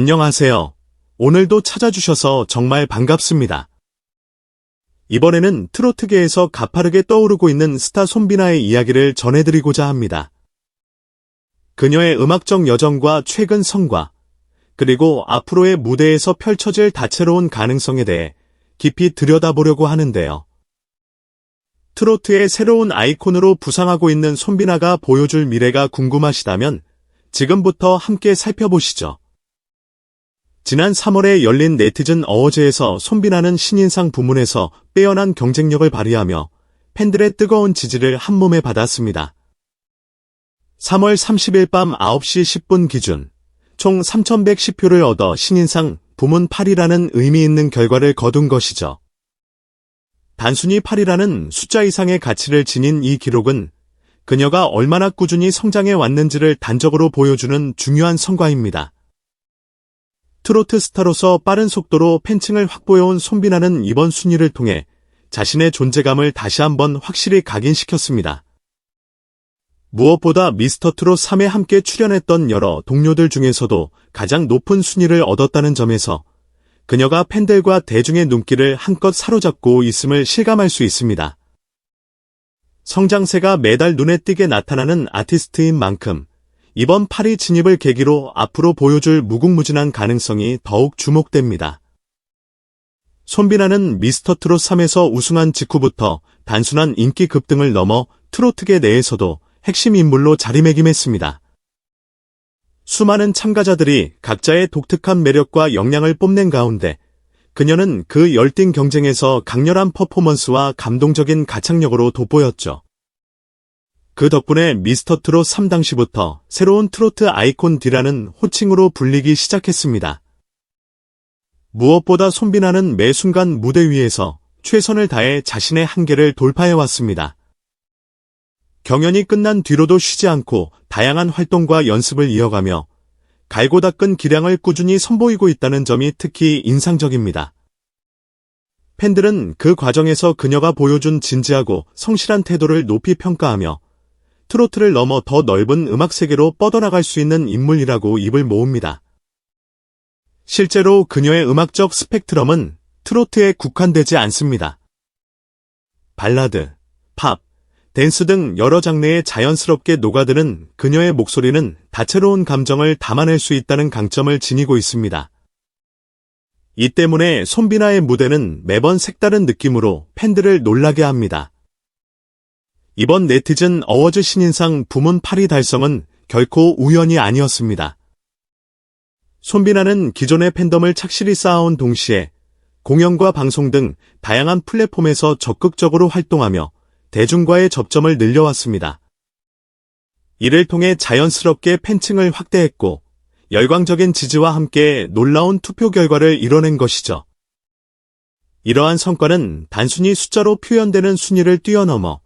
안녕하세요. 오늘도 찾아주셔서 정말 반갑습니다. 이번에는 트로트계에서 가파르게 떠오르고 있는 스타 손비나의 이야기를 전해드리고자 합니다. 그녀의 음악적 여정과 최근 성과, 그리고 앞으로의 무대에서 펼쳐질 다채로운 가능성에 대해 깊이 들여다보려고 하는데요. 트로트의 새로운 아이콘으로 부상하고 있는 손비나가 보여줄 미래가 궁금하시다면 지금부터 함께 살펴보시죠. 지난 3월에 열린 네티즌 어워즈에서 손비나는 신인상 부문에서 빼어난 경쟁력을 발휘하며 팬들의 뜨거운 지지를 한몸에 받았습니다. 3월 30일 밤 9시 10분 기준 총 3,110표를 얻어 신인상 부문 8위라는 의미 있는 결과를 거둔 것이죠. 단순히 8위라는 숫자 이상의 가치를 지닌 이 기록은 그녀가 얼마나 꾸준히 성장해 왔는지를 단적으로 보여주는 중요한 성과입니다. 트로트 스타로서 빠른 속도로 팬층을 확보해온 손비나는 이번 순위를 통해 자신의 존재감을 다시 한번 확실히 각인시켰습니다. 무엇보다 미스터 트롯 3에 함께 출연했던 여러 동료들 중에서도 가장 높은 순위를 얻었다는 점에서 그녀가 팬들과 대중의 눈길을 한껏 사로잡고 있음을 실감할 수 있습니다. 성장세가 매달 눈에 띄게 나타나는 아티스트인 만큼 이번 파리 진입을 계기로 앞으로 보여줄 무궁무진한 가능성이 더욱 주목됩니다. 손비나는 미스터 트롯 3에서 우승한 직후부터 단순한 인기 급등을 넘어 트로트계 내에서도 핵심 인물로 자리매김했습니다. 수많은 참가자들이 각자의 독특한 매력과 역량을 뽐낸 가운데 그녀는 그 열띤 경쟁에서 강렬한 퍼포먼스와 감동적인 가창력으로 돋보였죠. 그 덕분에 미스터 트롯 3 당시부터 새로운 트로트 아이콘 D라는 호칭으로 불리기 시작했습니다. 무엇보다 손비나는 매 순간 무대 위에서 최선을 다해 자신의 한계를 돌파해왔습니다. 경연이 끝난 뒤로도 쉬지 않고 다양한 활동과 연습을 이어가며 갈고 닦은 기량을 꾸준히 선보이고 있다는 점이 특히 인상적입니다. 팬들은 그 과정에서 그녀가 보여준 진지하고 성실한 태도를 높이 평가하며 트로트를 넘어 더 넓은 음악 세계로 뻗어나갈 수 있는 인물이라고 입을 모읍니다. 실제로 그녀의 음악적 스펙트럼은 트로트에 국한되지 않습니다. 발라드, 팝, 댄스 등 여러 장르에 자연스럽게 녹아드는 그녀의 목소리는 다채로운 감정을 담아낼 수 있다는 강점을 지니고 있습니다. 이 때문에 손비나의 무대는 매번 색다른 느낌으로 팬들을 놀라게 합니다. 이번 네티즌 어워즈 신인상 부문 8위 달성은 결코 우연이 아니었습니다. 손비나는 기존의 팬덤을 착실히 쌓아온 동시에 공연과 방송 등 다양한 플랫폼에서 적극적으로 활동하며 대중과의 접점을 늘려왔습니다. 이를 통해 자연스럽게 팬층을 확대했고 열광적인 지지와 함께 놀라운 투표 결과를 이뤄낸 것이죠. 이러한 성과는 단순히 숫자로 표현되는 순위를 뛰어넘어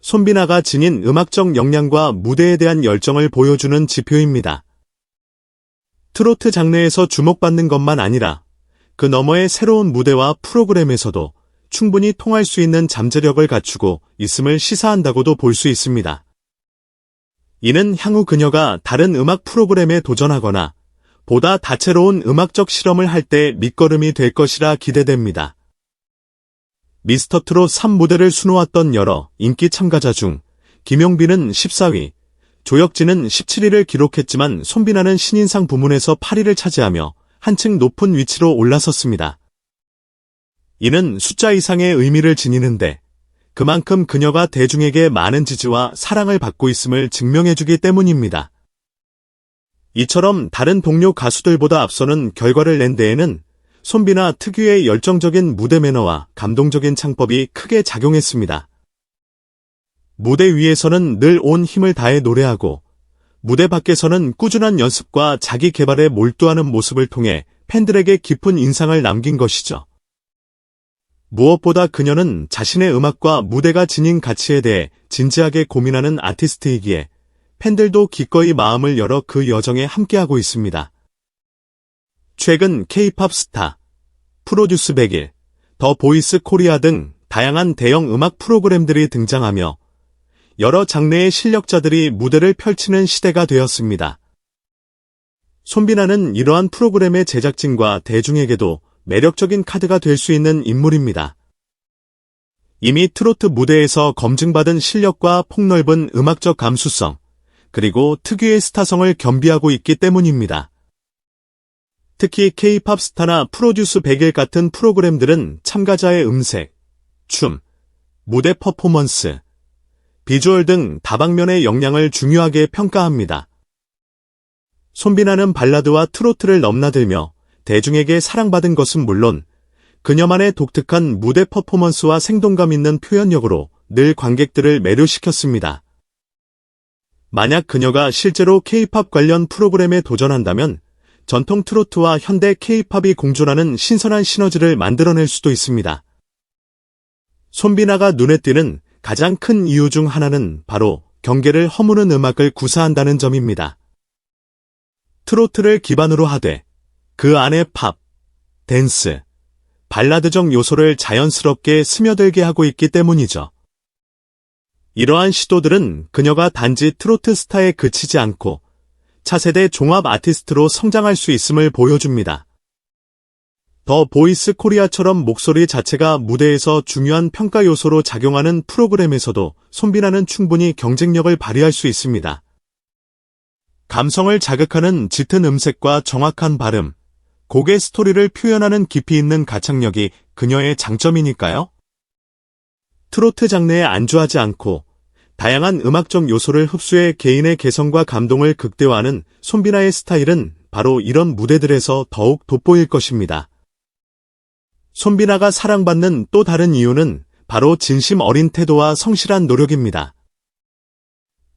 손비나가 지닌 음악적 역량과 무대에 대한 열정을 보여주는 지표입니다. 트로트 장르에서 주목받는 것만 아니라 그 너머의 새로운 무대와 프로그램에서도 충분히 통할 수 있는 잠재력을 갖추고 있음을 시사한다고도 볼 수 있습니다. 이는 향후 그녀가 다른 음악 프로그램에 도전하거나 보다 다채로운 음악적 실험을 할 때 밑거름이 될 것이라 기대됩니다. 미스터 트롯 3무대를 수놓았던 여러 인기 참가자 중 김용빈은 14위, 조혁진은 17위를 기록했지만 손비나는 신인상 부문에서 8위를 차지하며 한층 높은 위치로 올라섰습니다. 이는 숫자 이상의 의미를 지니는데 그만큼 그녀가 대중에게 많은 지지와 사랑을 받고 있음을 증명해주기 때문입니다. 이처럼 다른 동료 가수들보다 앞서는 결과를 낸 데에는 손비나 특유의 열정적인 무대 매너와 감동적인 창법이 크게 작용했습니다. 무대 위에서는 늘 온 힘을 다해 노래하고 무대 밖에서는 꾸준한 연습과 자기 개발에 몰두하는 모습을 통해 팬들에게 깊은 인상을 남긴 것이죠. 무엇보다 그녀는 자신의 음악과 무대가 지닌 가치에 대해 진지하게 고민하는 아티스트이기에 팬들도 기꺼이 마음을 열어 그 여정에 함께하고 있습니다. 최근 K-팝 스타, 프로듀스 100일, 더 보이스 코리아 등 다양한 대형 음악 프로그램들이 등장하며 여러 장르의 실력자들이 무대를 펼치는 시대가 되었습니다. 손비나는 이러한 프로그램의 제작진과 대중에게도 매력적인 카드가 될 수 있는 인물입니다. 이미 트로트 무대에서 검증받은 실력과 폭넓은 음악적 감수성, 그리고 특유의 스타성을 겸비하고 있기 때문입니다. 특히 K-팝 스타나 프로듀스 100일 같은 프로그램들은 참가자의 음색, 춤, 무대 퍼포먼스, 비주얼 등 다방면의 역량을 중요하게 평가합니다. 손비나는 발라드와 트로트를 넘나들며 대중에게 사랑받은 것은 물론 그녀만의 독특한 무대 퍼포먼스와 생동감 있는 표현력으로 늘 관객들을 매료시켰습니다. 만약 그녀가 실제로 K-팝 관련 프로그램에 도전한다면 전통 트로트와 현대 K-팝이 공존하는 신선한 시너지를 만들어낼 수도 있습니다. 손비나가 눈에 띄는 가장 큰 이유 중 하나는 바로 경계를 허무는 음악을 구사한다는 점입니다. 트로트를 기반으로 하되 그 안에 팝, 댄스, 발라드적 요소를 자연스럽게 스며들게 하고 있기 때문이죠. 이러한 시도들은 그녀가 단지 트로트 스타에 그치지 않고 차세대 종합 아티스트로 성장할 수 있음을 보여줍니다. 더 보이스 코리아처럼 목소리 자체가 무대에서 중요한 평가 요소로 작용하는 프로그램에서도 손비나는 충분히 경쟁력을 발휘할 수 있습니다. 감성을 자극하는 짙은 음색과 정확한 발음, 곡의 스토리를 표현하는 깊이 있는 가창력이 그녀의 장점이니까요. 트로트 장르에 안주하지 않고 다양한 음악적 요소를 흡수해 개인의 개성과 감동을 극대화하는 손비나의 스타일은 바로 이런 무대들에서 더욱 돋보일 것입니다. 손비나가 사랑받는 또 다른 이유는 바로 진심 어린 태도와 성실한 노력입니다.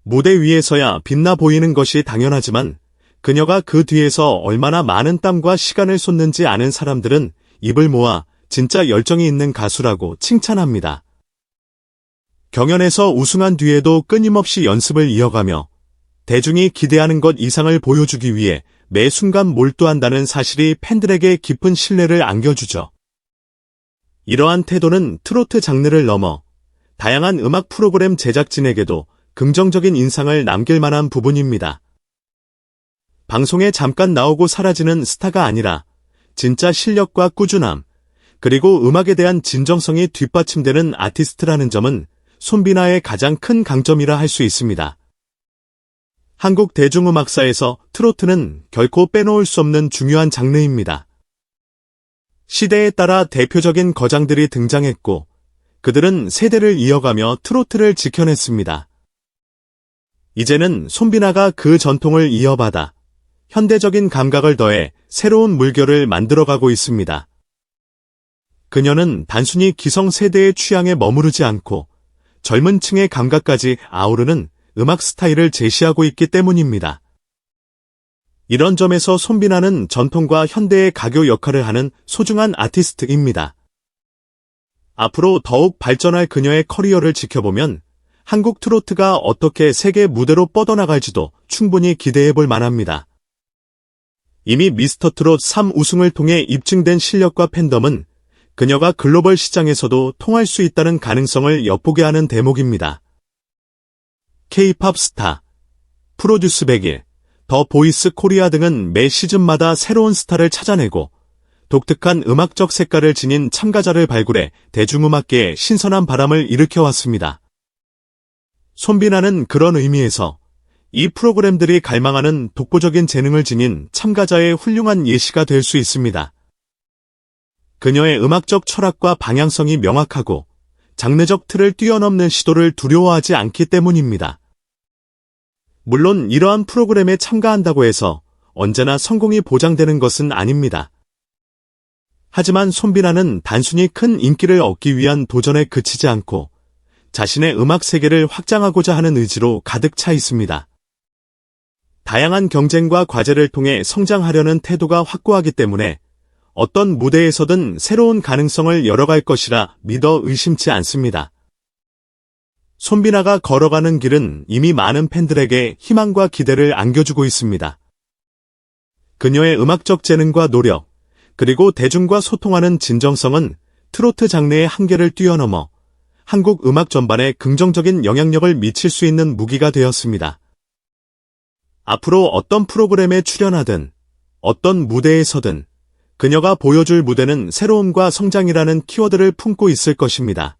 무대 위에서야 빛나 보이는 것이 당연하지만 그녀가 그 뒤에서 얼마나 많은 땀과 시간을 쏟는지 아는 사람들은 입을 모아 진짜 열정이 있는 가수라고 칭찬합니다. 경연에서 우승한 뒤에도 끊임없이 연습을 이어가며 대중이 기대하는 것 이상을 보여주기 위해 매 순간 몰두한다는 사실이 팬들에게 깊은 신뢰를 안겨주죠. 이러한 태도는 트로트 장르를 넘어 다양한 음악 프로그램 제작진에게도 긍정적인 인상을 남길 만한 부분입니다. 방송에 잠깐 나오고 사라지는 스타가 아니라 진짜 실력과 꾸준함, 그리고 음악에 대한 진정성이 뒷받침되는 아티스트라는 점은 손비나의 가장 큰 강점이라 할 수 있습니다. 한국 대중음악사에서 트로트는 결코 빼놓을 수 없는 중요한 장르입니다. 시대에 따라 대표적인 거장들이 등장했고, 그들은 세대를 이어가며 트로트를 지켜냈습니다. 이제는 손비나가 그 전통을 이어받아 현대적인 감각을 더해 새로운 물결을 만들어가고 있습니다. 그녀는 단순히 기성세대의 취향에 머무르지 않고 젊은 층의 감각까지 아우르는 음악 스타일을 제시하고 있기 때문입니다. 이런 점에서 손비나는 전통과 현대의 가교 역할을 하는 소중한 아티스트입니다. 앞으로 더욱 발전할 그녀의 커리어를 지켜보면 한국 트로트가 어떻게 세계 무대로 뻗어나갈지도 충분히 기대해 볼 만합니다. 이미 미스터 트롯 3 우승을 통해 입증된 실력과 팬덤은 그녀가 글로벌 시장에서도 통할 수 있다는 가능성을 엿보게 하는 대목입니다. K-팝 스타, 프로듀스 100일, 더 보이스 코리아 등은 매 시즌마다 새로운 스타를 찾아내고 독특한 음악적 색깔을 지닌 참가자를 발굴해 대중음악계에 신선한 바람을 일으켜왔습니다. 손비나는 그런 의미에서 이 프로그램들이 갈망하는 독보적인 재능을 지닌 참가자의 훌륭한 예시가 될 수 있습니다. 그녀의 음악적 철학과 방향성이 명확하고 장르적 틀을 뛰어넘는 시도를 두려워하지 않기 때문입니다. 물론 이러한 프로그램에 참가한다고 해서 언제나 성공이 보장되는 것은 아닙니다. 하지만 손비나는 단순히 큰 인기를 얻기 위한 도전에 그치지 않고 자신의 음악 세계를 확장하고자 하는 의지로 가득 차 있습니다. 다양한 경쟁과 과제를 통해 성장하려는 태도가 확고하기 때문에 어떤 무대에서든 새로운 가능성을 열어갈 것이라 믿어 의심치 않습니다. 손비나가 걸어가는 길은 이미 많은 팬들에게 희망과 기대를 안겨주고 있습니다. 그녀의 음악적 재능과 노력, 그리고 대중과 소통하는 진정성은 트로트 장르의 한계를 뛰어넘어 한국 음악 전반에 긍정적인 영향력을 미칠 수 있는 무기가 되었습니다. 앞으로 어떤 프로그램에 출연하든 어떤 무대에 서든 그녀가 보여줄 무대는 새로움과 성장이라는 키워드를 품고 있을 것입니다.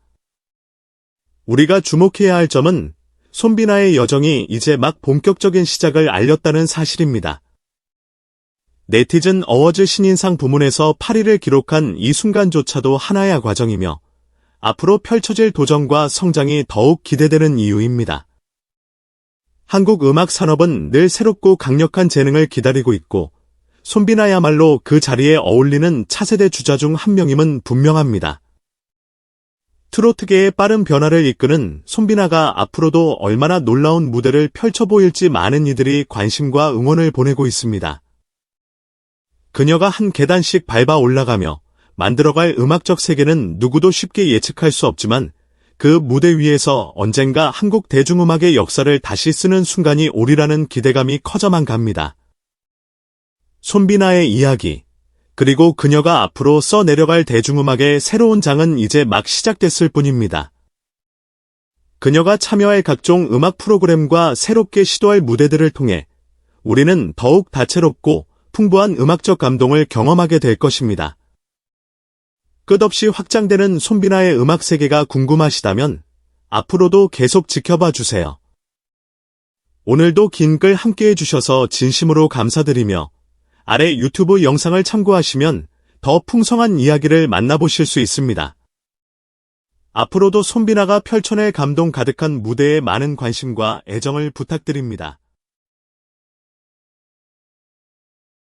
우리가 주목해야 할 점은 손비나의 여정이 이제 막 본격적인 시작을 알렸다는 사실입니다. 네티즌 어워즈 신인상 부문에서 8위를 기록한 이 순간조차도 하나의 과정이며 앞으로 펼쳐질 도전과 성장이 더욱 기대되는 이유입니다. 한국 음악 산업은 늘 새롭고 강력한 재능을 기다리고 있고 손비나야말로 그 자리에 어울리는 차세대 주자 중 한 명임은 분명합니다. 트로트계의 빠른 변화를 이끄는 손비나가 앞으로도 얼마나 놀라운 무대를 펼쳐 보일지 많은 이들이 관심과 응원을 보내고 있습니다. 그녀가 한 계단씩 밟아 올라가며 만들어갈 음악적 세계는 누구도 쉽게 예측할 수 없지만 그 무대 위에서 언젠가 한국 대중음악의 역사를 다시 쓰는 순간이 오리라는 기대감이 커져만 갑니다. 손비나의 이야기, 그리고 그녀가 앞으로 써내려갈 대중음악의 새로운 장은 이제 막 시작됐을 뿐입니다. 그녀가 참여할 각종 음악 프로그램과 새롭게 시도할 무대들을 통해 우리는 더욱 다채롭고 풍부한 음악적 감동을 경험하게 될 것입니다. 끝없이 확장되는 손비나의 음악 세계가 궁금하시다면 앞으로도 계속 지켜봐 주세요. 오늘도 긴 글 함께 해 주셔서 진심으로 감사드리며 아래 유튜브 영상을 참고하시면 더 풍성한 이야기를 만나보실 수 있습니다. 앞으로도 손비나가 펼쳐낼 감동 가득한 무대에 많은 관심과 애정을 부탁드립니다.